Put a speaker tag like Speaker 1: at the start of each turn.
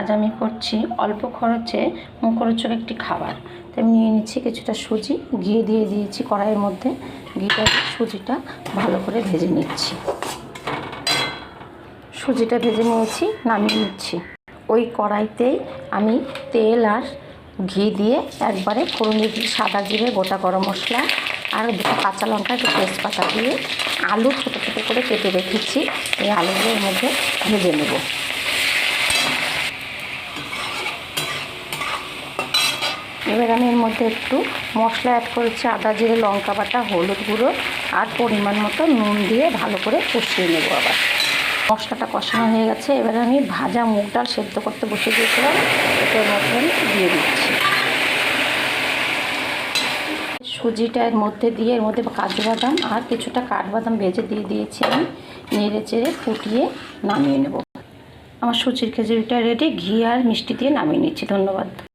Speaker 1: আজ আমি করছি, অল্প খরচে মুখরোচক একটি খাবার। তো আমি নিয়ে নিচ্ছি কিছুটা সুজি, ঘি দিয়ে দিয়েছি কড়াইয়ের মধ্যে। ঘিটা সুজিটা ভালো করে ভেজে নিচ্ছি। সুজিটা ভেজে নিয়েছি, নামিয়ে নিচ্ছি। ওই কড়াইতেই আমি তেল আর ঘি দিয়ে একবারে ফোড়ন সাদা জিরে, গোটা গরম মশলা আর দুটো কাঁচা লঙ্কা, একটু তেজপাতা দিয়ে আলু ছোটো ছোটো করে কেটে রেখেছি। এই আলুগুলো এর মধ্যে ভেজে নেব। এবার আমি এর মধ্যে একটু মশলা অ্যাড করেছি, আদা, জিরে, লঙ্কা বাটা, হলুদ গুঁড়ো আর পরিমাণ মতো নুন দিয়ে ভালো করে কষিয়ে নেব আবার। মশলাটা কষানো হয়ে গেছে, এবার আমি ভাজা মুগ ডাল সেদ্ধ করতে বসে দিয়েছিলাম, এটার মধ্যে আমি দিয়ে দিচ্ছি। সুজিটা এর মধ্যে দিয়ে, এর মধ্যে কাজু বাদাম আর কিছুটা কাঠবাদাম ভেজে দিয়ে দিয়েছি আমি, নেড়ে চেড়ে ফুটিয়ে নামিয়ে নেব। আমার সুজির খেজুরিটা রেডি ঘি আর মিষ্টি দিয়ে নামিয়ে নিচ্ছি, ধন্যবাদ।